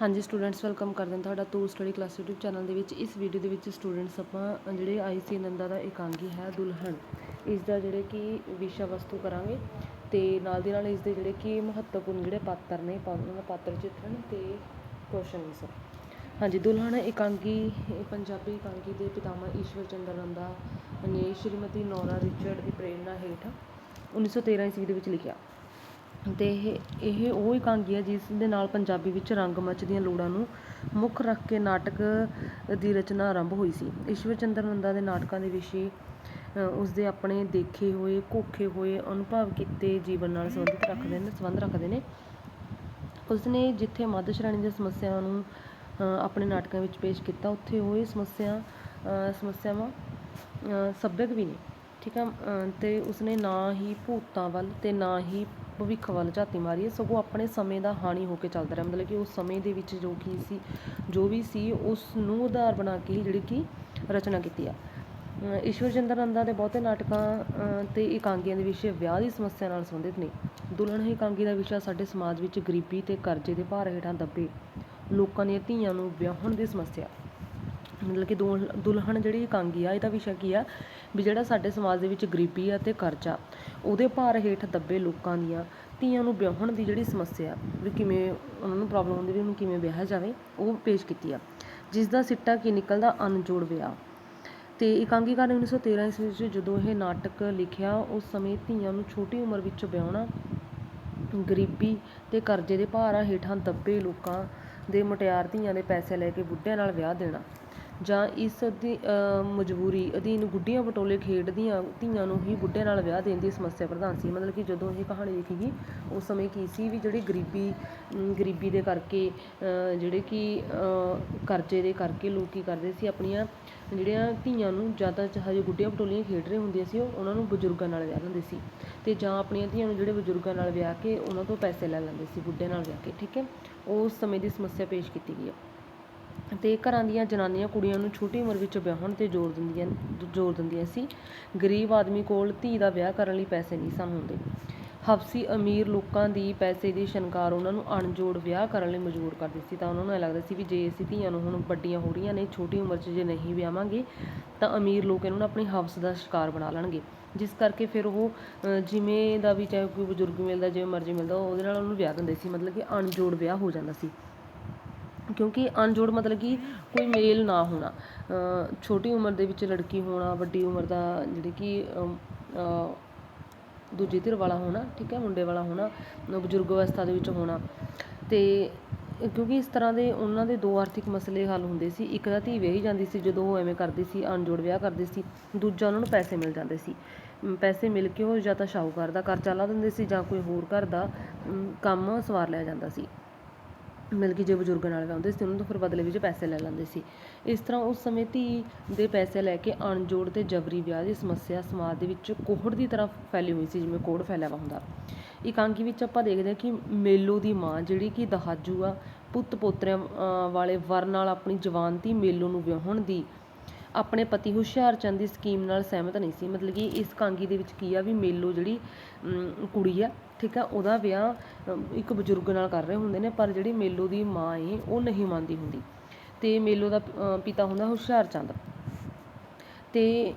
ਹਾਂਜੀ students welcome ਕਰਦੇ ਹਾਂ ਤੁਹਾਡਾ ਤੂ ਸਟੱਡੀ ਕਲਾਸ YouTube ਚੈਨਲ ਦੇ ਵਿੱਚ। ਇਸ ਵੀਡੀਓ ਦੇ ਵਿੱਚ ਸਟੂਡੈਂਟਸ ਆਪਾਂ ਜਿਹੜੇ ਆਈਸੀ ਨੰਦਾ ਦਾ ਇਕਾਂਗੀ ਹੈ, ਦੁਲਹਨ। ਇਸ ਦਾ ਜਿਹੜੇ ਕਿ ਵਿਸ਼ਾ ਵਸਤੂ ਕਰਾਂਗੇ ਤੇ ਨਾਲ ਦੀ ਨਾਲ ਇਸ ਦੇ ਜਿਹੜੇ ਕਿ ਮਹੱਤਵਪੂਰਨ ਜਿਹੜੇ ਪਾਤਰ ਨੇ ਉਹਨਾਂ ਦਾ ਪਾਤਰ ਚਿੱਤਰਣ ਤੇ ਕੁਐਸਚਨ ਆਨਸਰ ਹਾਂਜੀ, ਦੁਲਹਨ ਇਕਾਂਗੀ ਪੰਜਾਬੀ ਇਕਾਂਗੀ ਦੇ ਪਿਤਾਮਾ ਈਸ਼ਵਰ ਚੰਦਰ ਨੰਦਾ ਨੇ ਸ਼੍ਰੀਮਤੀ ਨੌਰਾ ਰਿਚਰਡ ਦੀ ਪ੍ਰੇਰਣਾ ਹੇਠ 1913 ਈਸਵੀ ਦੇ ਵਿੱਚ ਲਿਖਿਆ। ਅਤੇ ਇਹ ਇਹ ਉਹ ਇਕਾਂਗੀ ਹੈ ਜਿਸ ਦੇ ਨਾਲ ਪੰਜਾਬੀ ਵਿੱਚ ਰੰਗਮੰਚ ਦੀਆਂ ਲੋੜਾਂ ਨੂੰ ਮੁੱਖ ਰੱਖ ਕੇ ਨਾਟਕ ਦੀ ਰਚਨਾ ਆਰੰਭ ਹੋਈ ਸੀ। ਈਸ਼ਵਰ ਚੰਦਰ ਨੰਦਾ ਦੇ ਨਾਟਕਾਂ ਦੇ ਵਿਸ਼ੇ ਉਸਦੇ ਆਪਣੇ ਦੇਖੇ ਹੋਏ ਘੋਖੇ ਹੋਏ ਅਨੁਭਵ ਕੀਤੇ ਜੀਵਨ ਨਾਲ ਸੰਬੰਧਿਤ ਰੱਖਦੇ ਨੇ ਸੰਬੰਧ ਰੱਖਦੇ ਨੇ। ਉਸਨੇ ਜਿੱਥੇ ਮੱਧ ਸ਼੍ਰੇਣੀ ਦੀਆਂ ਸਮੱਸਿਆਵਾਂ ਨੂੰ ਆਪਣੇ ਨਾਟਕਾਂ ਵਿੱਚ ਪੇਸ਼ ਕੀਤਾ ਉੱਥੇ ਉਹ ਇਹ ਸਮੱਸਿਆ ਸਮੱਸਿਆਵਾਂ ਸੱਭਿਅਕ ਵੀ ਨੇ। ਠੀਕ ਹੈ ਅ, ਤੇ ਉਸਨੇ ਨਾ ਹੀ ਭੂਤਾਂ ਵੱਲ ਤੇ ਨਾ ਹੀ ਭਵਿੱਖ ਵੱਲ ਝਾਤੀ ਮਾਰੀਏ ਸਗੋਂ ਆਪਣੇ ਸਮੇਂ ਦਾ ਹਾਣੀ ਹੋ ਕੇ ਚੱਲਦਾ ਰਿਹਾ। ਮਤਲਬ ਕਿ ਉਸ ਸਮੇਂ ਦੇ ਵਿੱਚ ਜੋ ਕੀ ਸੀ ਜੋ ਵੀ ਸੀ ਉਸ ਨੂੰ ਉਧਾਰ ਬਣਾ ਕੇ ਜਿਹੜੀ ਕਿ ਰਚਨਾ ਕੀਤੀ ਆ। ਈਸ਼ਵਰ ਚੰਦਰ ਨੰਦਾ ਦੇ ਬਹੁਤੇ ਨਾਟਕਾਂ ਅ, ਤੇ ਇਕਾਂਗੀਆਂ ਦੇ ਵਿਸ਼ੇ ਵਿਆਹ ਦੀ ਸਮੱਸਿਆ ਨਾਲ ਸੰਬੰਧਿਤ ਨੇ। ਦੁਲਹਨ ਇਕਾਂਗੀ ਦਾ ਵਿਸ਼ਾ ਸਾਡੇ ਸਮਾਜ ਵਿੱਚ ਗਰੀਬੀ ਤੇ ਕਰਜ਼ੇ ਦੇ ਭਾਰ ਹੇਠਾਂ ਦੱਬੇ। ਲੋਕਾਂ ਦੀਆਂ ਧੀਆਂ ਨੂੰ ਵਿਆਹਣ ਦੀ ਸਮੱਸਿਆ। ਮਤਲਬ ਕਿ ਦੁਲ- ਦੁਲਹਨ ਜਿਹੜੀ ਇਕਾਂਗੀ ਆ, ਇਹਦਾ ਵਿਸ਼ਾ ਕੀ ਆ? ਵੀ ਜਿਹੜਾ ਸਾਡੇ ਸਮਾਜ ਦੇ ਵਿੱਚ ਗਰੀਬੀ ਆ ਅਤੇ ਕਰਜ਼ਾ, ਉਹਦੇ ਭਾਰ ਹੇਠ ਦੱਬੇ ਲੋਕਾਂ ਦੀਆਂ ਧੀਆਂ ਨੂੰ ਵਿਆਹਣ ਦੀ ਜਿਹੜੀ ਸਮੱਸਿਆ, ਵੀ ਕਿਵੇਂ ਉਹਨਾਂ ਨੂੰ ਪ੍ਰੋਬਲਮ ਹੁੰਦੀ ਵੀ ਉਹਨੂੰ ਕਿਵੇਂ ਵਿਆਹਿਆ ਜਾਵੇ, ਉਹ ਪੇਸ਼ ਕੀਤੀ ਆ। ਜਿਸ ਦਾ ਸਿੱਟਾ ਕੀ ਨਿਕਲਦਾ? ਅਨਜੋੜ ਵਿਆਹ। ਤੇ ਇਕਾਂਗੀਕਾਰ ਨੇ 1913 ਈਸਵੀ ਵਿੱਚ ਜਦੋਂ ਇਹ ਨਾਟਕ ਲਿਖਿਆ, ਉਸ ਸਮੇਂ ਧੀਆਂ ਨੂੰ ਛੋਟੀ ਉਮਰ ਵਿੱਚ ਵਿਆਹੁਣਾ ਗਰੀਬੀ ਤੇ ਕਰਜ਼ੇ ਦੇ ਭਾਰਾਂ ਹੇਠਾਂ ਦੱਬੇ ਲੋਕਾਂ ਦੇ ਮੁਟਿਆਰ ਧੀਆਂ ਦੇ ਪੈਸੇ ਲੈ ਕੇ ਬੁੱਢਿਆਂ ਨਾਲ ਵਿਆਹ ਦੇਣਾ। ਜਾਂ ਇਸ ਦੀ ਮਜਬੂਰੀ ਅਧੀਨ ਗੁੱਡੀਆਂ ਪਟੋਲੇ ਖੇਡਦੀਆਂ ਧੀਆਂ ਨੂੰ ਹੀ ਬੁੱਢਿਆਂ ਨਾਲ ਵਿਆਹ ਦੇਣ ਦੀ ਸਮੱਸਿਆ ਪ੍ਰਧਾਨ ਸੀ। ਮਤਲਬ ਕਿ ਜਦੋਂ ਇਹ ਕਹਾਣੀ ਲਿਖੀ ਗਈ, ਉਸ ਸਮੇਂ ਕੀ ਸੀ ਵੀ ਜਿਹੜੀ ਗਰੀਬੀ ਗਰੀਬੀ ਦੇ ਕਰਕੇ ਜਿਹੜੇ ਕਿ ਕਰਜ਼ੇ ਦੇ ਕਰਕੇ ਲੋਕ ਕੀ ਕਰਦੇ ਸੀ, ਆਪਣੀਆਂ ਜਿਹੜੀਆਂ ਧੀਆਂ ਨੂੰ ਜ਼ਿਆਦਾ ਚ ਹਜੇ ਗੁੱਡੀਆਂ ਪਟੋਲੀਆਂ ਖੇਡ ਰਹੇ ਹੁੰਦੀਆਂ ਸੀ, ਉਹ ਉਹਨਾਂ ਨੂੰ ਬਜ਼ੁਰਗਾਂ ਨਾਲ ਵਿਆਹ ਦਿੰਦੇ ਸੀ। ਅਤੇ ਜਾਂ ਆਪਣੀਆਂ ਧੀਆਂ ਨੂੰ ਜਿਹੜੇ ਬਜ਼ੁਰਗਾਂ ਨਾਲ ਵਿਆਹ ਕੇ ਉਹਨਾਂ ਤੋਂ ਪੈਸੇ ਲੈ ਲੈਂਦੇ ਸੀ ਬੁੱਢੇ ਨਾਲ ਵਿਆਹ ਕੇ, ਠੀਕ ਹੈ? ਉਸ ਸਮੇਂ ਦੀ ਸਮੱਸਿਆ ਪੇਸ਼ ਕੀਤੀ ਗਈ ਹੈ। ਅਤੇ ਘਰਾਂ ਦੀਆਂ ਜਨਾਨੀਆਂ ਕੁੜੀਆਂ ਨੂੰ ਛੋਟੀ ਉਮਰ ਵਿੱਚ ਵਿਆਹੁਣ ਤੇ ਜ਼ੋਰ ਦਿੰਦੀਆਂ ਜ਼ੋਰ ਦਿੰਦੀਆਂ ਸੀ। ਗਰੀਬ ਆਦਮੀ ਕੋਲ ਧੀ ਦਾ ਵਿਆਹ ਕਰਨ ਲਈ ਪੈਸੇ ਨਹੀਂ ਸਨ ਹੁੰਦੇ। ਹਫਸੀ ਅਮੀਰ ਲੋਕਾਂ ਦੀ ਪੈਸੇ ਦੀ ਸ਼ਨਕਾਰ ਉਹਨਾਂ ਨੂੰ ਅਣਜੋੜ ਵਿਆਹ ਕਰਨ ਲਈ ਮਜਬੂਰ ਕਰਦੀ ਸੀ। ਤਾਂ ਉਹਨਾਂ ਨੂੰ ਇਹ ਲੱਗਦਾ ਸੀ ਵੀ ਜੇ ਅਸੀਂ ਧੀਆਂ ਨੂੰ ਹੁਣ ਵੱਡੀਆਂ ਹੋ ਰਹੀਆਂ ਨੇ, ਛੋਟੀ ਉਮਰ 'ਚ ਜੇ ਨਹੀਂ ਵਿਆਹਾਂਗੇ, ਤਾਂ ਅਮੀਰ ਲੋਕ ਇਹਨਾਂ ਨੂੰ ਆਪਣੀ ਹਵਸ ਦਾ ਸ਼ਿਕਾਰ ਬਣਾ ਲੈਣਗੇ। ਜਿਸ ਕਰਕੇ ਫਿਰ ਉਹ ਜਿਵੇਂ ਦਾ ਵੀ ਚਾਹੇ ਕੋਈ ਬਜ਼ੁਰਗ ਮਿਲਦਾ, ਜਿਵੇਂ ਮਰਜ਼ੀ ਮਿਲਦਾ, ਉਹਦੇ ਨਾਲ ਉਹਨੂੰ ਵਿਆਹ ਦਿੰਦੇ ਸੀ। ਮਤਲਬ ਕਿ ਅਣਜੋੜ ਵਿਆਹ ਹੋ ਜਾਂਦਾ ਸੀ। ਕਿਉਂਕਿ ਅਣਜੋੜ ਮਤਲਬ ਕਿ ਕੋਈ ਮੇਲ ਨਾ ਹੋਣਾ। ਛੋਟੀ ਉਮਰ ਦੇ ਵਿੱਚ ਲੜਕੀ ਹੋਣਾ, ਵੱਡੀ ਉਮਰ ਦਾ ਜਿਹੜੀ ਕਿ ਦੂਜੀ ਧਿਰ ਵਾਲਾ ਹੋਣਾ, ਠੀਕ ਹੈ, ਮੁੰਡੇ ਵਾਲਾ ਹੋਣਾ ਬਜ਼ੁਰਗ ਅਵਸਥਾ ਦੇ ਵਿੱਚ ਹੋਣਾ। ਅਤੇ ਕਿਉਂਕਿ ਇਸ ਤਰ੍ਹਾਂ ਦੇ ਉਹਨਾਂ ਦੇ ਦੋ ਆਰਥਿਕ ਮਸਲੇ ਹੱਲ ਹੁੰਦੇ ਸੀ। ਇੱਕ ਤਾਂ ਧੀ ਵਿਆਹੀ ਜਾਂਦੀ ਸੀ, ਜਦੋਂ ਉਹ ਐਵੇਂ ਕਰਦੀ ਸੀ, ਅਣਜੋੜ ਵਿਆਹ ਕਰਦੇ ਸੀ। ਦੂਜਾ ਉਹਨਾਂ ਨੂੰ ਪੈਸੇ ਮਿਲ ਜਾਂਦੇ ਸੀ। ਪੈਸੇ ਮਿਲ ਕੇ ਉਹ ਜਾਂ ਤਾਂ ਸ਼ਾਹੂਕਾਰ ਦਾ ਕਰਜ਼ਾ ਲਾ ਦਿੰਦੇ ਸੀ ਜਾਂ ਕੋਈ ਹੋਰ ਘਰ ਦਾ ਕੰਮ ਸਵਾਰ ਲਿਆ ਜਾਂਦਾ ਸੀ। ਮਤਲਬ ਕਿ ਜੇ ਬਜ਼ੁਰਗਾਂ ਨਾਲ ਵਿਆਹੁੰਦੇ ਸੀ ਉਹਨਾਂ ਤੋਂ ਫਿਰ ਬਦਲੇ ਵਿੱਚ ਪੈਸੇ ਲੈ ਲੈਂਦੇ ਸੀ। ਇਸ ਤਰ੍ਹਾਂ ਉਸ ਸਮੇਂ ਧੀ ਦੇ ਪੈਸੇ ਲੈ ਕੇ ਅਣਜੋੜ ਅਤੇ ਜਬਰੀ ਵਿਆਹ ਦੀ ਸਮੱਸਿਆ ਸਮਾਜ ਦੇ ਵਿੱਚ ਕੋਹੜ ਦੀ ਤਰ੍ਹਾਂ ਫੈਲੀ ਹੋਈ ਸੀ, ਜਿਵੇਂ ਕੋਹੜ ਫੈਲਿਆ ਵਾ ਹੁੰਦਾ। ਇਕਾਂਗੀ ਵਿੱਚ ਆਪਾਂ ਦੇਖਦੇ ਹਾਂ ਕਿ ਮੇਲੋ ਦੀ ਮਾਂ ਜਿਹੜੀ ਕਿ ਦਹਾਜੂ ਆ, ਪੁੱਤ ਪੋਤਰਿਆਂ ਵਾਲੇ ਵਰ ਨਾਲ ਆਪਣੀ ਜਵਾਨ ਧੀ ਮੇਲੋ ਨੂੰ ਵਿਆਹੁਣ ਦੀ, ਆਪਣੇ ਪਤੀ ਹੁਸ਼ਿਆਰ ਚੰਦ ਦੀ ਸਕੀਮ ਨਾਲ ਸਹਿਮਤ ਨਹੀਂ ਸੀ। ਮਤਲਬ ਕਿ ਇਸ ਕਾਂਗੀ ਦੇ ਵਿੱਚ ਕੀ ਆ ਵੀ ਮੇਲੋ ਜਿਹੜੀ ਕੁੜੀ ਆ ਠੀਕ ਆ, ਉਹਦਾ ਵਿਆਹ ਇੱਕ ਬਜ਼ੁਰਗ ਨਾਲ ਕਰ ਰਹੇ ਹੁੰਦੇ ਨੇ, ਪਰ ਜਿਹੜੀ ਮੇਲੋ ਦੀ ਮਾਂ ਏ, ਉਹ ਨਹੀਂ ਮੰਨਦੀ ਹੁੰਦੀ। ਅਤੇ ਮੇਲੋ ਦਾ ਪਿਤਾ ਹੁੰਦਾ ਹੁਸ਼ਿਆਰ ਚੰਦ। ਤੇ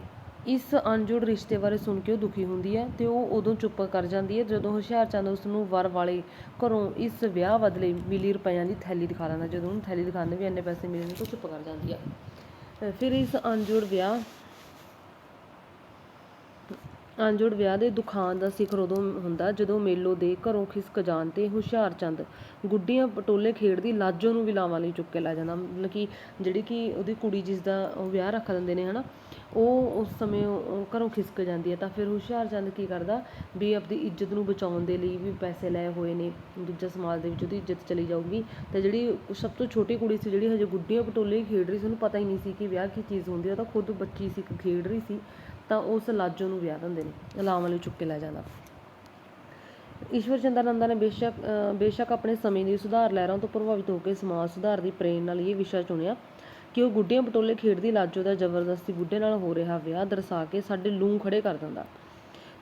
ਇਸ ਅਣਜੋੜ ਰਿਸ਼ਤੇ ਬਾਰੇ ਸੁਣ ਕੇ ਉਹ ਦੁਖੀ ਹੁੰਦੀ ਹੈ ਅਤੇ ਉਹ ਉਦੋਂ ਚੁੱਪ ਕਰ ਜਾਂਦੀ ਹੈ ਜਦੋਂ ਹੁਸ਼ਿਆਰ ਚੰਦ ਉਸ ਨੂੰ ਵਰ ਵਾਲੇ ਘਰੋਂ ਇਸ ਵਿਆਹ ਬਦਲੇ ਮਿਲੀ ਰੁਪਈਆਂ ਦੀ ਥੈਲੀ ਦਿਖਾ ਦਿੰਦਾ ਜਦੋਂ ਉਹਨੂੰ ਥੈਲੀ ਦਿਖਾਉਂਦੇ ਵੀ ਇੰਨੇ ਪੈਸੇ ਮਿਲੇ ਨੇ ਤਾਂ ਉਹ ਚੁੱਪ ਕਰ ਜਾਂਦੀ ਹੈ ਫਿਰ ਇਸ ਅਣਜੋੜ ਵਿਆਹ ਅਣਜੋੜ ਵਿਆਹ ਦੇ ਦੁਖਾਨ ਦਾ ਸਿਖਰ ਉਦੋਂ ਹੁੰਦਾ ਜਦੋਂ ਮੇਲੋ ਦੇ ਘਰੋਂ ਖਿਸਕ ਜਾਣ ਤੇ ਹੁਸ਼ਿਆਰ ਚੰਦ ਗੁੱਡੀਆਂ ਪਟੋਲੇ ਖੇਡਦੀ ਲਾਜੋ ਨੂੰ ਵੀ ਲਾਵਾਂ ਲਈ ਚੁੱਕ ਕੇ ਲੈ ਜਾਂਦਾ। ਮਤਲਬ ਕਿ ਜਿਹੜੀ ਕਿ ਉਹਦੀ ਕੁੜੀ ਜਿਸ ਦਾ ਉਹ ਵਿਆਹ ਰੱਖ ਦਿੰਦੇ ਨੇ ਹੈ ਨਾ ਉਹ ਉਸ ਸਮੇਂ ਘਰੋਂ ਖਿਸਕ ਜਾਂਦੀ ਹੈ। ਤਾਂ ਫਿਰ ਹੁਸ਼ਿਆਰ ਚੰਦ ਕੀ ਕਰਦਾ ਵੀ ਆਪਦੀ ਇੱਜ਼ਤ ਨੂੰ ਬਚਾਉਣ ਦੇ ਲਈ ਵੀ ਪੈਸੇ ਲਏ ਹੋਏ ਨੇ, ਦੂਜਾ ਸਮਾਜ ਦੇ ਵਿੱਚ ਉਹਦੀ ਇੱਜ਼ਤ ਚਲੀ ਜਾਊਗੀ। ਤੇ ਜਿਹੜੀ ਸਭ ਤੋਂ ਛੋਟੀ ਕੁੜੀ ਸੀ, ਜਿਹੜੀ ਹਜੇ ਗੁੱਡੀਆਂ ਪਟੋਲੇ ਹੀ ਖੇਡ ਰਹੀ ਸੀ, ਉਹਨੂੰ ਪਤਾ ਹੀ ਨਹੀਂ ਸੀ ਕਿ ਵਿਆਹ ਕੀ ਚੀਜ਼ ਹੁੰਦੀ ਹੈ, ਉਹ ਤਾਂ ਖੁਦ ਬੱਚੀ ਸੀ ਖੇਡ ਰਹੀ ਸੀ। ਤਾਂ ਉਸ ਲਾਜੋ ਨੂੰ ਵਿਆਹ ਦਿੰਦੇ ਨੇ ਲਾਵਾਂ ਲਈ ਚੁੱਕ ਕੇ ਲੈ ਜਾਂਦਾ। ਈਸ਼ਵਰ ਚੰਦਰ ਨੰਦਾ ਨੇ ਬੇਸ਼ੱਕ ਬੇਸ਼ੱਕ ਆਪਣੇ ਸਮੇਂ ਦੀ ਸੁਧਾਰ ਲਹਿਰਾਂ ਤੋਂ ਪ੍ਰਭਾਵਿਤ ਹੋ ਕੇ ਸਮਾਜ ਸੁਧਾਰ ਦੀ ਪ੍ਰੇਰਣਾ ਨਾਲ ਇਹ ਵਿਸ਼ਾ ਚੁਣਿਆ ਕਿ ਉਹ ਗੁੱਡੀਆਂ ਪਟੋਲੇ ਖੇਡਦੀ ਲਾਜੋ ਦਾ ਜ਼ਬਰਦਸਤੀ ਬੁੱਢੇ ਨਾਲ ਹੋ ਰਿਹਾ ਵਿਆਹ ਦਰਸਾ ਕੇ ਸਾਡੇ ਲੂੰ ਖੜੇ ਕਰ ਦਿੰਦਾ।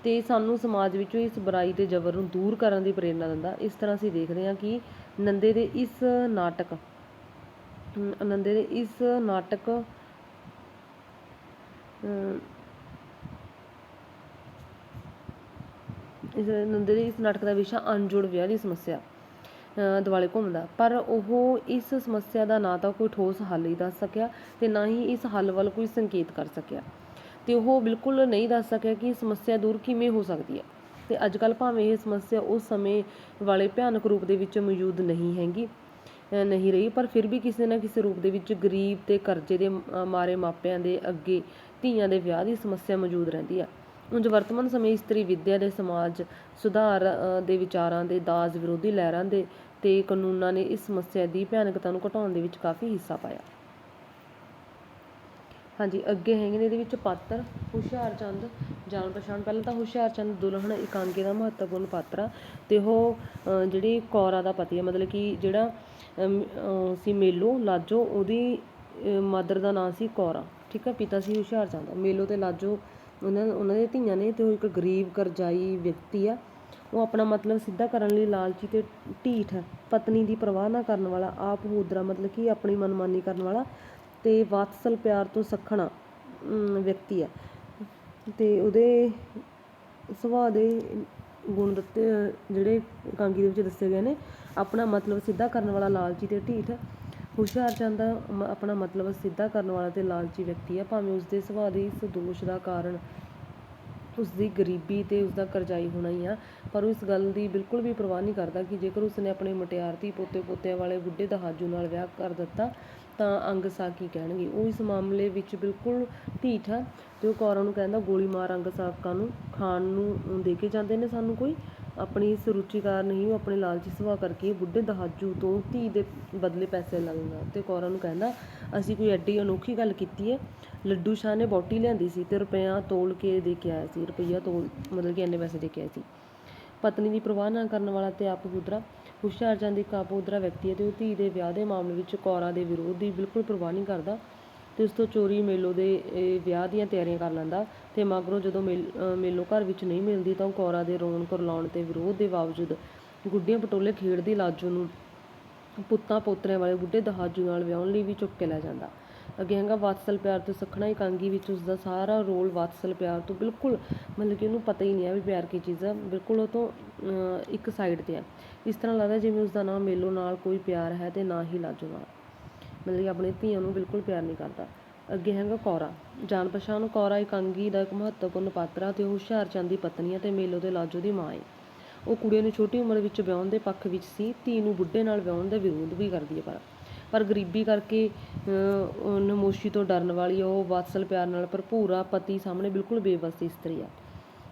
ਤੇ ਸਾਨੂੰ ਸਮਾਜ ਵਿੱਚੋਂ ਇਸ ਬੁਰਾਈ ਤੇ ਜ਼ਬਰ ਨੂੰ ਦੂਰ ਕਰਨ ਦੀ ਪ੍ਰੇਰਣਾ ਦਿੰਦਾ। ਇਸ ਤਰ੍ਹਾਂ ਅਸੀਂ ਦੇਖਦੇ ਹਾਂ ਕਿ ਨੰਦੇ ਦੇ ਇਸ ਨਾਟਕ ਨੰਦੇ ਦੇ ਇਸ ਨਾਟਕ ਇਸ ਨੰਦੇ ਦੇ ਇਸ ਨਾਟਕ ਦਾ ਵਿਸ਼ਾ ਅਣਜੋੜ ਵਿਆਹ ਦੀ ਸਮੱਸਿਆ ਦੁਆਲੇ ਘੁੰਮਦਾ। ਪਰ ਉਹ ਇਸ ਸਮੱਸਿਆ ਦਾ ਨਾ ਤਾਂ ਕੋਈ ਠੋਸ ਹੱਲ ਹੀ ਦੱਸ ਸਕਿਆ ਤੇ ਨਾ ਹੀ ਇਸ ਹੱਲ ਵੱਲ ਕੋਈ ਸੰਕੇਤ ਕਰ ਸਕਿਆ। ਤੇ ਉਹ ਬਿਲਕੁਲ ਨਹੀਂ ਦੱਸ ਸਕਿਆ ਕਿ ਸਮੱਸਿਆ ਦੂਰ ਕਿਵੇਂ ਹੋ ਸਕਦੀ ਹੈ। ਤੇ ਅੱਜ ਕੱਲ੍ਹ ਭਾਵੇਂ ਇਹ ਸਮੱਸਿਆ ਉਸ ਸਮੇਂ ਵਾਲੇ ਭਿਆਨਕ ਰੂਪ ਦੇ ਵਿੱਚ ਮੌਜੂਦ ਨਹੀਂ ਹੈਗੀ ਨਹੀਂ ਰਹੀ, ਪਰ ਫਿਰ ਵੀ ਕਿਸੇ ਨਾ ਕਿਸੇ ਰੂਪ ਦੇ ਵਿੱਚ ਗਰੀਬ ਤੇ ਕਰਜ਼ੇ ਦੇ ਮਾਰੇ ਮਾਪਿਆਂ ਦੇ ਅੱਗੇ ਧੀਆਂ ਦੇ ਵਿਆਹ ਦੀ ਸਮੱਸਿਆ ਮੌਜੂਦ ਰਹਿੰਦੀ ਆ। ਉਂਝ ਵਰਤਮਾਨ ਸਮੇਂ ਇਸਤਰੀ ਵਿਦਿਆ ਦੇ ਸਮਾਜ ਸੁਧਾਰ ਦੇ ਵਿਚਾਰਾਂ ਦੇ ਦਾਜ ਵਿਰੋਧੀ ਲਹਿਰਾਂ ਦੇ ਤੇ ਕਾਨੂੰਨਾਂ ਨੇ ਇਸ ਸਮੱਸਿਆ ਦੀ ਭਿਆਨਕਤਾ ਨੂੰ ਘਟਾਉਣ ਦੇ ਵਿੱਚ ਕਾਫੀ ਹਿੱਸਾ ਪਾਇਆ। ਹਾਂਜੀ ਅੱਗੇ ਹੈਗੇ ਨੇ ਇਹਦੇ ਵਿੱਚ ਪਾਤਰ ਹੁਸ਼ਿਆਰਚੰਦ ਜਾਣ ਪਛਾਣ। ਪਹਿਲਾਂ ਤਾਂ ਹੁਸ਼ਿਆਰਚੰਦ ਦੁਲਹਨ ਇਕਾਂਗੇ ਦਾ ਮਹੱਤਵਪੂਰਨ ਪਾਤਰ ਆ ਤੇ ਉਹ ਅ, ਜਿਹੜੀ ਕੌਰਾ ਦਾ ਪਤੀ ਆ ਮਤਲਬ ਕਿ ਜਿਹੜਾ ਅਮ, ਅ, ਸੀ ਮੇਲੋ ਲਾਜੋ ਉਹਦੀ ਮਦਰ ਦਾ ਨਾਂ ਸੀ ਕੌਰਾ। ਠੀਕ ਆ ਪਿਤਾ ਸੀ ਹੁਸ਼ਿਆਰਚੰਦ ਮੇਲੋ ਤੇ ਲਾਜੋ ਉਹਨਾਂ ਉਹਨਾਂ ਦੇ ਧੀਆਂ ਨੇ ਅਤੇ ਉਹ ਇੱਕ ਗਰੀਬ ਕਰਜ਼ਾਈ ਵਿਅਕਤੀ ਆ। ਉਹ ਆਪਣਾ ਮਤਲਬ ਸਿੱਧਾ ਕਰਨ ਲਈ ਲਾਲਚੀ ਅਤੇ ਢੀਠ ਹੈ ਪਤਨੀ ਦੀ ਪਰਵਾਹ ਨਾ ਕਰਨ ਵਾਲਾ, ਆਪ ਹੂਦਰਾ ਮਤਲਬ ਕਿ ਆਪਣੀ ਮਨਮਾਨੀ ਕਰਨ ਵਾਲਾ ਅਤੇ ਵਾਤਸਲ ਪਿਆਰ ਤੋਂ ਸੱਖਣਾ ਵਿਅਕਤੀ ਆ। ਤੇ ਉਹਦੇ ਸੁਭਾਅ ਦੇ ਗੁਣ ਦਿੱਤੇ ਜਿਹੜੇ ਕਾਂਗੀ ਦੇ ਵਿੱਚ ਦੱਸੇ ਗਏ ਨੇ, ਆਪਣਾ ਮਤਲਬ ਸਿੱਧਾ ਕਰਨ ਵਾਲਾ ਲਾਲਚੀ ਤੇ ਢੀਠ ਹੁਸ਼ਿਆਰ ਜਾਂਦਾ ਆਪਣਾ ਮਤਲਬ ਸਿੱਧਾ ਕਰਨ ਵਾਲਾ ਤੇ ਲਾਲਚੀ ਵਿਅਕਤੀ ਹੈ, ਭਾਵੇਂ ਉਸਦੇ ਸੁਭਾਅ ਦੇ ਇਸ ਦਾ ਕਾਰਨ ਉਸਦੀ ਗਰੀਬੀ ਤੇ ਉਸਦਾ ਕਰਜ਼ਾਈ ਹੋਣਾ ਹੀ ਆ, ਪਰ ਉਹ ਇਸ ਗੱਲ ਦੀ ਬਿਲਕੁਲ ਵੀ ਪਰਵਾਹ ਨਹੀਂ ਕਰਦਾ ਕਿ ਜੇਕਰ ਉਸਨੇ ਆਪਣੇ ਮੁਟਿਆਰ ਧੀ ਪੋਤੇ ਪੋਤਿਆਂ ਵਾਲੇ ਬੁੱਢੇ ਦਹਾਜੂ ਨਾਲ ਵਿਆਹ ਕਰ ਦਿੱਤਾ, ਤਾਂ ਅੰਗ ਸਾ ਕੀ ਕਹਿਣਗੇ? ਉਹ ਇਸ ਮਾਮਲੇ ਵਿੱਚ ਬਿਲਕੁਲ ਢੀਠ ਆ ਤੇ ਉਹ ਕੌਰਾਂ ਨੂੰ ਕਹਿੰਦਾ, ਗੋਲੀ ਮਾਰ ਅੰਗ ਸਾਕਾਂ ਨੂੰ, ਖਾਣ ਨੂੰ ਦੇ ਕੇ ਜਾਂਦੇ ਨੇ ਸਾਨੂੰ ਕੋਈ? ਆਪਣੀ ਇਸ ਰੁਚੀ ਕਾਰਨ ਹੀ ਉਹ ਆਪਣੇ ਲਾਲਚੀ ਸੁਭਾਅ ਕਰਕੇ ਬੁੱਢੇ ਦਹਾਜੂ ਤੋਂ ਧੀ ਦੇ ਬਦਲੇ ਪੈਸੇ ਲੈਂਦਾ ਅਤੇ ਕੌਰਾਂ ਨੂੰ ਕਹਿੰਦਾ, ਅਸੀਂ ਕੋਈ ਐਡੀ ਅਨੋਖੀ ਗੱਲ ਕੀਤੀ ਹੈ? ਲੱਡੂ ਸ਼ਾਹ ਨੇ ਬੋਟੀ ਲਿਆਂਦੀ ਸੀ ਅਤੇ ਰੁਪਇਆ ਤੋਲ ਕੇ ਦੇ ਕੇ ਆਇਆ ਸੀ, ਰੁਪਈਆ ਤੋਲ ਮਤਲਬ ਕਿ ਇੰਨੇ ਪੈਸੇ ਦੇ ਕੇ ਆਇਆ ਸੀ। ਪਤਨੀ ਦੀ ਪਰਵਾਹ ਨਾ ਕਰਨ ਵਾਲਾ ਤੇ ਆਪ ਹੁਦਰਾ ਹੁਸ਼ਿਆਰਚੰਦ ਇੱਕ ਆਪ ਹੁਦਰਾ ਵਿਅਕਤੀ ਹੈ ਤੇ ਉਹ ਧੀ ਦੇ ਵਿਆਹ ਦੇ ਮਾਮਲੇ ਵਿੱਚ ਕੌਰਾਂ ਦੇ ਵਿਰੋਧ ਦੀ ਬਿਲਕੁਲ ਪਰਵਾਹ ਨਹੀਂ ਕਰਦਾ ਤੇ ਉਸ ਤੋਂ ਚੋਰੀ ਮੇਲੋ ਦੇ ਵਿਆਹ ਦੀਆਂ ਤਿਆਰੀਆਂ ਕਰ ਲੈਂਦਾ। ਅਤੇ ਮਗਰੋਂ ਜਦੋਂ ਮੇਲ- ਅ, ਮੇਲੋ ਘਰ ਵਿੱਚ ਨਹੀਂ ਮਿਲਦੀ ਤਾਂ ਉਹ ਕੌਰਾਂ ਦੇ ਰੋਣ ਕਰਲਾਉਣ ਅਤੇ ਵਿਰੋਧ ਦੇ ਬਾਵਜੂਦ ਗੁੱਡੀਆਂ ਪਟੋਲੇ ਖੇਡਦੀ ਲਾਜੋ ਨੂੰ ਪੁੱਤਾਂ ਪੋਤਰਿਆਂ ਵਾਲੇ ਬੁੱਢੇ ਦਹਾਜੂ ਨਾਲ ਵਿਆਹਣ ਲਈ ਵੀ ਚੁੱਕ ਕੇ ਲੈ ਜਾਂਦਾ। ਅੱਗੇ ਹੈਗਾ ਵਾਤਸਲ ਪਿਆਰ ਤੋਂ ਸਖਣਾ ਇਕਾਂਗੀ ਵਿੱਚ ਉਸ ਦਾ ਸਾਰਾ ਰੋਲ ਵਾਤਸਲ ਪਿਆਰ ਤੋਂ ਬਿਲਕੁਲ ਮਤਲਬ ਕਿ ਉਹਨੂੰ ਪਤਾ ਹੀ ਨਹੀਂ ਹੈ ਵੀ ਪਿਆਰ ਕੀ ਚੀਜ਼ ਆ ਬਿਲਕੁਲ ਉਹ ਤੋਂ ਇੱਕ ਸਾਈਡ ਤੇ ਆ। ਇਸ ਤਰ੍ਹਾਂ ਲੱਗਦਾ ਜਿਵੇਂ ਉਸ ਦਾ ਨਾਮ ਮੇਲੋ ਨਾਲ ਕੋਈ ਪਿਆਰ ਹੈ ਤੇ ਨਾ ਹੀ ਲਾਜੋ ਨਾਲ। ਮਤਲਬ ਕਿ ਆਪਣੇ ਧੀਆਂ ਨੂੰ ਬਿਲਕੁਲ ਪਿਆਰ ਨਹੀਂ ਕਰਦਾ। ਅੱਗੇ ਹੈਗਾ ਕੌਰਾ। ਜਾਣ ਪਛਾਣ ਕੌਰਾ ਇਕਾਂਗੀ ਦਾ ਇੱਕ ਮਹੱਤਵਪੂਰਨ ਪਾਤਰ ਆ ਤੇ ਉਹ ਹੁਸ਼ਿਆਰਚੰਦ ਦੀ ਪਤਨੀ ਆ ਤੇ ਮੇਲੋ ਦੇ ਲਾਜੋ ਦੀ ਮਾਂ ਏ। ਉਹ ਕੁੜੀਆਂ ਨੂੰ ਛੋਟੀ ਉਮਰ ਵਿੱਚ ਵਿਆਹੁਣ ਦੇ ਪੱਖ ਵਿੱਚ ਸੀ ਧੀ ਨੂੰ ਬੁੱਢੇ ਨਾਲ ਵਿਆਹੁਣ ਦਾ ਵਿਰੋਧ ਵੀ ਕਰਦੀ ਹੈ ਪਰ ਪਰ ਗਰੀਬੀ ਕਰਕੇ ਅਹ, ਨਮੋਸ਼ੀ ਤੋਂ ਡਰਨ ਵਾਲੀ ਉਹ ਵਾਤਸਲ ਪਿਆਰ ਨਾਲ ਭਰਪੂਰਾ ਪਤੀ ਸਾਹਮਣੇ ਬਿਲਕੁਲ ਬੇਵਸ ਇਸਤਰੀ ਆ।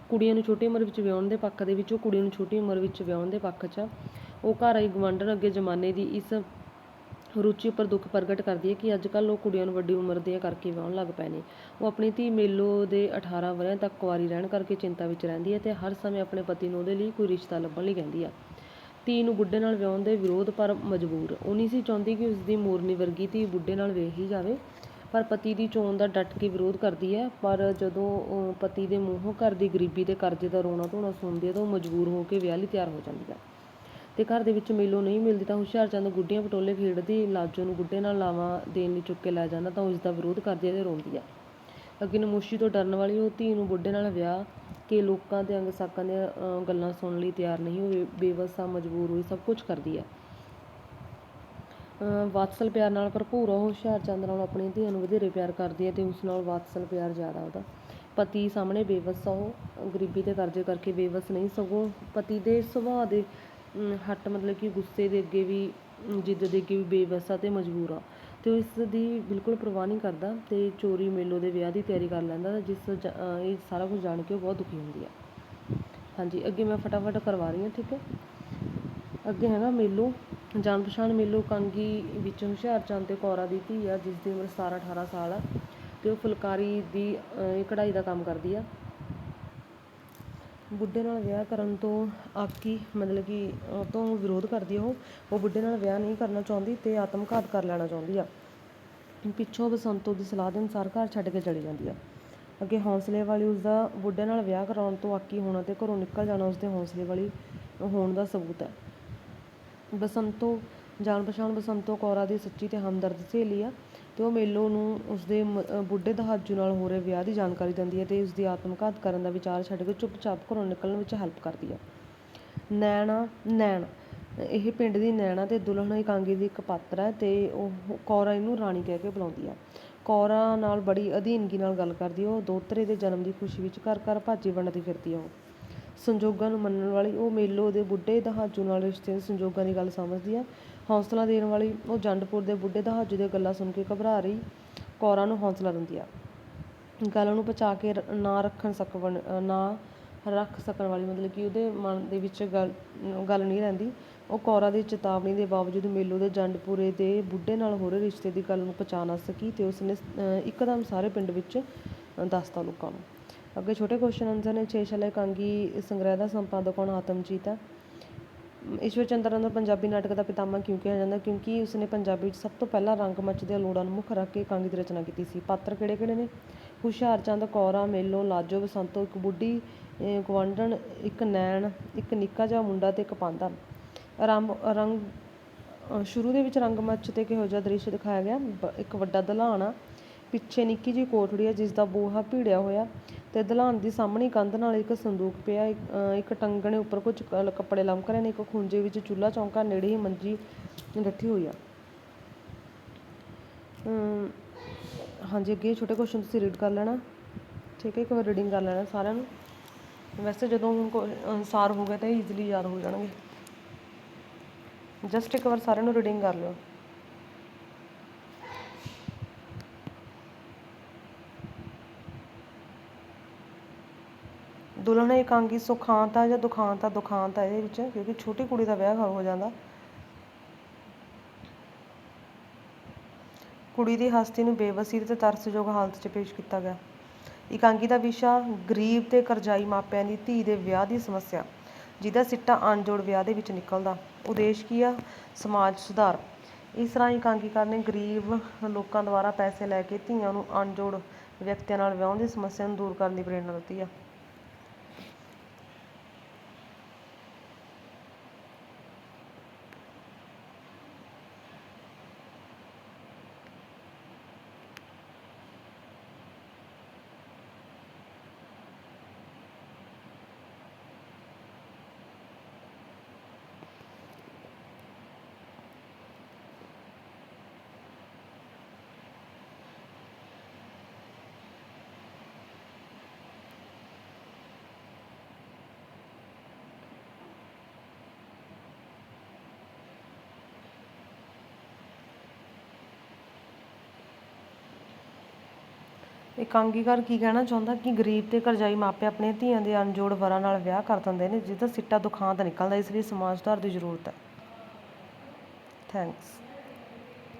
ਕੁੜੀਆਂ ਨੂੰ ਛੋਟੀ ਉਮਰ ਵਿੱਚ ਵਿਆਹੁਣ ਦੇ ਪੱਖ ਦੇ ਵਿੱਚ ਉਹ ਕੁੜੀਆਂ ਨੂੰ ਛੋਟੀ ਉਮਰ ਵਿੱਚ ਵਿਆਹੁਣ ਦੇ ਪੱਖ 'ਚ ਉਹ ਘਰ ਆਈ ਗਵਾਂਢਣ ਅੱਗੇ ਜ਼ਮਾਨੇ ਦੀ ਇਸ ਰੁਚੀ ਉੱਪਰ ਦੁੱਖ ਪ੍ਰਗਟ ਕਰਦੀ ਹੈ ਕਿ ਅੱਜ ਕੱਲ੍ਹ ਉਹ ਕੁੜੀਆਂ ਨੂੰ ਵੱਡੀ ਉਮਰ ਦੀਆਂ ਕਰਕੇ ਵਿਆਹੁਣ ਲੱਗ ਪਏ ਨੇ। ਉਹ ਆਪਣੀ ਧੀ ਮੇਲੋ ਦੇ 18 ਵਰ੍ਹਿਆਂ ਤੱਕ ਕੁਆਰੀ ਰਹਿਣ ਕਰਕੇ ਚਿੰਤਾ ਵਿੱਚ ਰਹਿੰਦੀ ਹੈ ਅਤੇ ਹਰ ਸਮੇਂ ਆਪਣੇ ਪਤੀ ਨੂੰ ਉਹਦੇ ਲਈ ਕੋਈ ਰਿਸ਼ਤਾ ਲੱਭਣ ਲਈ ਕਹਿੰਦੀ ਆ। ਧੀ ਨੂੰ ਬੁੱਢੇ ਨਾਲ ਵਿਆਹੁਣ ਦੇ ਵਿਰੋਧ ਪਰ ਮਜਬੂਰ। ਉਹ ਨਹੀਂ ਸੀ ਚਾਹੁੰਦੀ ਕਿ ਉਸਦੀ ਮੋਰਨੀ ਵਰਗੀ ਧੀ ਬੁੱਢੇ ਨਾਲ ਵੇਹੀ ਜਾਵੇ, ਪਰ ਪਤੀ ਦੀ ਚੋਣ ਦਾ ਡਟ ਕੇ ਵਿਰੋਧ ਕਰਦੀ ਹੈ। ਪਰ ਜਦੋਂ ਉਹ ਪਤੀ ਦੇ ਮੂੰਹੋਂ ਘਰ ਦੀ ਗਰੀਬੀ ਤੇ ਕਰਜ਼ੇ ਦਾ ਰੋਣਾ ਧੋਣਾ ਸੁਣਦੀ ਹੈ ਤਾਂ ਉਹ ਮਜਬੂਰ ਹੋ ਕੇ ਵਿਆਹ ਲਈ ਤਿਆਰ ਹੋ ਜਾਂਦੀ ਹੈ। ਤੇ ਘਰ ਦੇ ਵਿੱਚ ਮੇਲੋ ਨਹੀਂ ਮਿਲਦੀ ਤਾਂ ਹੁਸ਼ਿਆਰਚੰਦ ਗੁੱਡੀਆਂ ਪਟੋਲੇ ਖੇਡਦੀ ਲਾਜੋ ਨੂੰ ਗੁੱਡੇ ਨਾਲ ਲਾਵਾਂ ਦੇਣ ਲਈ ਚੁੱਕ ਕੇ ਲੈ ਜਾਂਦਾ ਤਾਂ ਉਸ ਦਾ ਵਿਰੋਧ ਕਰਦੀ ਹੈ ਤੇ ਰੋਂਦੀ ਹੈ। ਅੱਗੇ ਨਮੋਸ਼ੀ ਤੋਂ ਡਰਨ ਵਾਲੀ ਉਹ ਧੀ ਨੂੰ ਬੁੱਢੇ ਨਾਲ ਵਿਆਹ ਕੇ ਲੋਕਾਂ ਦੇ ਅੰਗ ਸਾਕਾਂ ਦੀਆਂ ਗੱਲਾਂ ਸੁਣਨ ਲਈ ਤਿਆਰ ਨਹੀਂ ਹੋਈ ਬੇਵਸਾ ਮਜਬੂਰ ਹੋਈ ਸਭ ਕੁਝ ਕਰਦੀ ਹੈ। ਅਹ, ਵਾਤਸਲ ਪਿਆਰ ਨਾਲ ਭਰਪੂਰ ਉਹ ਹੁਸ਼ਿਆਰਚੰਦ ਨਾਲ ਆਪਣੀ ਧੀਆਂ ਨੂੰ ਵਧੇਰੇ ਪਿਆਰ ਕਰਦੀ ਹੈ ਤੇ ਉਸ ਨਾਲ ਵਾਤਸਲ ਪਿਆਰ ਜ਼ਿਆਦਾ ਉਹਦਾ। ਪਤੀ ਸਾਹਮਣੇ ਬੇਵਸ ਆ ਉਹ ਗਰੀਬੀ ਦੇ ਕਰਜ਼ੇ ਕਰਕੇ ਬੇਵਸ ਨਹੀਂ ਸਗੋਂ ਪਤੀ ਦੇ ਸੁਭਾਅ ਦੇ ਹੱਟ ਮਤਲਬ ਕਿ ਗੁੱਸੇ ਦੇ ਅੱਗੇ ਵੀ ਜਿੱਦ ਦੇ ਅੱਗੇ ਵੀ ਬੇਬਸ ਆ ਅਤੇ ਮਜਬੂਰ ਆ। ਅਤੇ ਉਹ ਇਸ ਦੀ ਬਿਲਕੁਲ ਪਰਵਾਹ ਨਹੀਂ ਕਰਦਾ ਅਤੇ ਚੋਰੀ ਮੇਲੋ ਦੇ ਵਿਆਹ ਦੀ ਤਿਆਰੀ ਕਰ ਲੈਂਦਾ ਜਿਸ ਇਹ ਸਾਰਾ ਕੁਝ ਜਾਣ ਕੇ ਉਹ ਬਹੁਤ ਦੁਖੀ ਹੁੰਦੀ ਆ। ਹਾਂਜੀ ਅੱਗੇ ਮੈਂ ਫਟਾਫਟ ਕਰਵਾ ਰਹੀ ਹਾਂ ਠੀਕ ਹੈ? ਅੱਗੇ ਹੈਗਾ ਮੇਲੋ ਜਾਣ ਪਛਾਣ ਮੇਲੋ ਕਾਂਗੀ ਵਿੱਚ ਹੁਸ਼ਿਆਰਚੰਦ ਤੇ ਕੌਰਾ ਦੀ ਧੀ ਆ ਜਿਸ ਦੀ ਉਮਰ 17 18 ਸਾਲ ਆ ਤੇ ਉਹ ਫੁਲਕਾਰੀ ਦੀ ਅਹ, ਕਢਾਈ ਦਾ ਕੰਮ ਕਰਦੀ ਆ। ਬੁੱਢੇ ਨਾਲ ਵਿਆਹ ਕਰਨ ਤੋਂ ਆਕੀ, ਮਤਲਬ ਕਿ ਉਹ ਤੋਂ ਵਿਰੋਧ ਕਰਦੀ ਉਹ। ਉਹ ਬੁੱਢੇ ਨਾਲ ਵਿਆਹ ਨਹੀਂ ਕਰਨਾ ਚਾਹੁੰਦੀ ਤੇ ਆਤਮਘਾਤ ਕਰ ਲੈਣਾ ਚਾਹੁੰਦੀ ਆ। ਪਿੱਛੋਂ ਬਸੰਤੋ ਦੀ ਸਲਾਹ ਦੇ ਅਨੁਸਾਰ ਘਰ ਛੱਡ ਕੇ ਚਲੀ ਜਾਂਦੀ ਆ। ਅੱਗੇ ਹੌਸਲੇ ਵਾਲੀ ਉਸਦਾ ਬੁੱਢੇ ਨਾਲ ਵਿਆਹ ਕਰਾਉਣ ਤੋਂ ਆਕੀ ਹੋਣਾ ਅਤੇ ਘਰੋਂ ਨਿਕਲ ਜਾਣਾ ਉਸਦੇ ਹੌਸਲੇ ਵਾਲੀ ਹੋਣ ਦਾ ਸਬੂਤ ਹੈ ਬਸੰਤੋ ਜਾਣ ਪਛਾਣ ਬਸੰਤੋ ਕੌਰਾਂ ਦੀ ਸੱਚੀ ਤੇ ਹਮਦਰਦ ਸਹੇਲੀ ਆ। ਤੇ ਉਹ ਮੇਲੋ ਨੂੰ ਉਸਦੇ ਮ- ਬੁੱਢੇ ਦਹਾਜੂ ਨਾਲ ਹੋ ਰਹੇ ਵਿਆਹ ਦੀ ਜਾਣਕਾਰੀ ਦਿੰਦੀ ਹੈ ਅਤੇ ਉਸਦੀ ਆਤਮਘਾਤ ਕਰਨ ਦਾ ਵਿਚਾਰ ਛੱਡ ਕੇ ਚੁੱਪਚਾਪ ਘਰੋਂ ਨਿਕਲਣ ਵਿੱਚ ਹੈਲਪ ਕਰਦੀ ਹੈ। ਨੈਣਾ, ਨੈਣ। ਇਹ ਪਿੰਡ ਦੀ ਨੈਣਾ ਅਤੇ ਦੁਲਹਨ ਇਕਾਂਗੀ ਦੀ ਇੱਕ ਪਾਤਰ ਹੈ ਤੇ ਉਹ ਕੌਰਾ ਇਹਨੂੰ ਰਾਣੀ ਕਹਿ ਕੇ ਬੁਲਾਉਂਦੀ ਆ ਕੌਰਾ ਨਾਲ ਬੜੀ ਅਧੀਨਗੀ ਨਾਲ ਗੱਲ ਕਰਦੀ ਆ ਉਹ ਦੋਤਰੇ ਦੇ ਜਨਮ ਦੀ ਖੁਸ਼ੀ ਵਿੱਚ ਘਰ ਘਰ ਭਾਜੀ ਵੰਡਦੀ ਫਿਰਦੀ ਆ ਉਹ। ਸੰਜੋਗਾਂ ਨੂੰ ਮੰਨਣ ਵਾਲੀ ਉਹ ਮੇਲੋ ਦੇ ਬੁੱਢੇ ਦਹਾਜੂ ਨਾਲ ਰਿਸ਼ਤੇ ਸੰਜੋਗਾਂ ਦੀ ਗੱਲ ਸਮਝਦੀ ਆ ਹੌਂਸਲਾ ਦੇਣ ਵਾਲੀ ਉਹ ਜੰਡਪੁਰ ਦੇ ਬੁੱਢੇ ਦਹਾਜੂ ਦੀਆਂ ਗੱਲਾਂ ਸੁਣ ਕੇ ਘਬਰਾ ਰਹੀ। ਕੌਰਾਂ ਨੂੰ ਹੌਂਸਲਾ ਦਿੰਦੀ ਆ। ਗੱਲ ਨੂੰ ਪਚਾ ਕੇ ਰ- ਨਾ ਰੱਖਣ ਸਕਵਣ ਨਾ ਰੱਖ ਸਕਣ ਵਾਲੀ, ਮਤਲਬ ਕਿ ਉਹਦੇ ਮਨ ਦੇ ਵਿੱਚ ਗੱਲ ਗੱਲ ਨਹੀਂ ਰਹਿੰਦੀ। ਉਹ ਕੌਰਾਂ ਦੀ ਚੇਤਾਵਨੀ ਦੇ ਬਾਵਜੂਦ ਮੇਲੋ ਦੇ ਜੰਡਪੁਰੇ ਦੇ ਬੁੱਢੇ ਨਾਲ ਹੋ ਰਹੇ ਰਿਸ਼ਤੇ ਦੀ ਗੱਲ ਨੂੰ ਪਛਾ ਨਾ ਸਕੀ ਤੇ ਉਸਨੇ ਇੱਕਦਮ ਸਾਰੇ ਪਿੰਡ ਵਿੱਚ ਦੱਸਤਾ ਲੋਕਾਂ ਨੂੰ। ਅੱਗੇ ਛੋਟੇ ਕੁਐਸਚਨ ਆਨਸਰ ਨੇ, ਛੇ ਛਲੇ ਕਾਂਗੀ ਸੰਗ੍ਰਹਿ ਦਾ ਸੰਪਾਦਕ ਕੌਣ? ਆਤਮਜੀਤ ਹੈ। ਈਸ਼ਵਰ ਚੰਦਰ ਨੂੰ ਪੰਜਾਬੀ ਨਾਟਕ ਦਾ ਪਿਤਾਮਾ ਕਿਉਂ ਕਿਹਾ ਜਾਂਦਾ? ਕਿਉਂਕਿ ਉਸਨੇ ਪੰਜਾਬੀ ਵਿੱਚ ਸਭ ਤੋਂ ਪਹਿਲਾਂ ਰੰਗਮੰਚ ਦੇ ਲੋੜਾਂ ਨੂੰ ਮੁੱਖ ਰੱਖ ਕੇ ਕਾਂਗੀ ਦੀ ਰਚਨਾ ਕੀਤੀ ਸੀ। ਪਾਤਰ ਕਿਹੜੇ ਕਿਹੜੇ ਨੇ? ਹੁਸ਼ਿਆਰਚੰਦ ਕੌਰਾ ਮੇਲੋ ਲਾਜੋ ਬਸੰਤੋ ਇੱਕ ਬੁੱਢੀ ਅਹ, ਇੱਕ ਨੈਣ ਇੱਕ ਨਿੱਕਾ ਜਿਹਾ ਮੁੰਡਾ ਤੇ ਇੱਕ ਪਾਂਦਾ। ਰੰਗ ਰੰਗ ਸ਼ੁਰੂ ਦੇ ਵਿੱਚ ਰੰਗਮੰਚ ਤੇ ਕਿਹੋ ਜਿਹਾ ਦ੍ਰਿਸ਼ ਦਿਖਾਇਆ ਗਿਆ? ਇੱਕ ਵੱਡਾ ਦਲਾਨ ਆ। ਪਿੱਛੇ ਨਿੱਕੀ ਜਿਹੀ ਕੋਠੜੀ ਆ ਜਿਸ ਦਾ ਬੂਹਾ ਭੀੜਿਆ ਹੋਇਆ। ਤੇ ਦਲਾਨ ਦੀ ਸਾਹਮਣੀ ਕੰਧ ਨਾਲ ਇੱਕ ਸੰਦੂਕ ਪਿਆ। ਇੱਕ ਟੰਗਣੇ ਉੱਪਰ ਕੁਝ ਕੱਪੜੇ ਲਮਕ ਰਹੇ ਨੇ। ਇੱਕ ਖੂੰਜੇ ਵਿੱਚ ਚੁੱਲ੍ਹਾ ਚੌਂਕਾ ਨੇੜੇ ਹੀ ਮੰਜੀ ਰੱਖੀ ਹੋਈ ਆ। ਹਾਂਜੀ, ਅੱਗੇ ਛੋਟੇ ਕੁਐਸਚਨ ਤੁਸੀਂ ਰੀਡ ਕਰ ਲੈਣਾ। ਠੀਕ ਹੈ, ਇੱਕ ਵਾਰ ਰੀਡਿੰਗ ਕਰ ਲੈਣਾ ਸਾਰਿਆਂ ਨੂੰ। ਵੈਸੇ ਜਦੋਂ ਹੁਣ ਕੋ- ਅਨੁਸਾਰ ਹੋ ਗਿਆ ਤਾਂ ਈਜ਼ੀਲੀ ਯਾਦ ਹੋ ਜਾਣਗੇ। ਜਸਟ ਇੱਕ ਵਾਰ ਸਾਰਿਆਂ ਨੂੰ ਰੀਡਿੰਗ ਕਰ ਲਿਓ। ਦੁਲਹਨ ਇਕਾਂਗੀ ਸੁਖਾਂਤ ਆ ਜਾਂ ਦੁਖਾਂਤ ਆ ਦੁਖਾਂਤ ਆ ਇਹਦੇ ਵਿੱਚ, ਕਿਉਂਕਿ ਛੋਟੀ ਕੁੜੀ ਦਾ ਵਿਆਹ ਹੋ ਜਾਂਦਾ। ਕੁੜੀ ਦੀ ਹਸਤੀ ਨੂੰ ਬੇਵਸੀ ਤੇ ਤਰਸਯੋਗ ਹਾਲਤ 'ਚ ਪੇਸ਼ ਕੀਤਾ ਗਿਆ। ਇਕਾਂਗੀ ਦਾ ਵਿਸ਼ਾ, ਗਰੀਬ ਤੇ ਕਰਜ਼ਾਈ ਮਾਪਿਆਂ ਦੀ ਧੀ ਦੇ ਵਿਆਹ ਦੀ ਸਮੱਸਿਆ, ਜਿਹਦਾ ਸਿੱਟਾ ਅਣਜੋੜ ਵਿਆਹ ਦੇ ਵਿੱਚ ਨਿਕਲਦਾ। ਉਦੇਸ਼ ਕੀ ਆ? ਸਮਾਜ ਸੁਧਾਰ। ਇਸ ਤਰ੍ਹਾਂ ਇਕਾਂਗੀਕਾਰ ਨੇ ਗਰੀਬ ਲੋਕਾਂ ਦੁਆਰਾ ਪੈਸੇ ਲੈ ਕੇ ਧੀਆਂ ਨੂੰ ਅਣਜੋੜ ਵਿਅਕਤੀਆਂ ਨਾਲ ਵਿਆਹੁਣ ਦੀ ਸਮੱਸਿਆ ਨੂੰ ਦੂਰ ਕਰਨ ਦੀ ਪ੍ਰੇਰਣਾ ਦਿੱਤੀ ਆ। ਇਕਾਂਗੀਕਾਰ ਕੀ ਕਹਿਣਾ ਚਾਹੁੰਦਾ ਕਿ ਗਰੀਬ ਤੇ ਕਰਜ਼ਾਈ ਮਾਪੇ ਆਪਣੇ ਧੀਆਂ ਦੇ ਅਣਜੋੜ ਵਰਾਂ ਨਾਲ ਵਿਆਹ ਕਰ ਦਿੰਦੇ ਨੇ, ਜਿਹਦਾ ਸਿੱਟਾ ਦੁਖਾਂਤ ਨਿਕਲਦਾ, ਇਸ ਲਈ ਸਮਾਜ ਸੁਧਾਰ ਦੀ ਜ਼ਰੂਰਤ ਹੈ। ਥੈਂਕਸ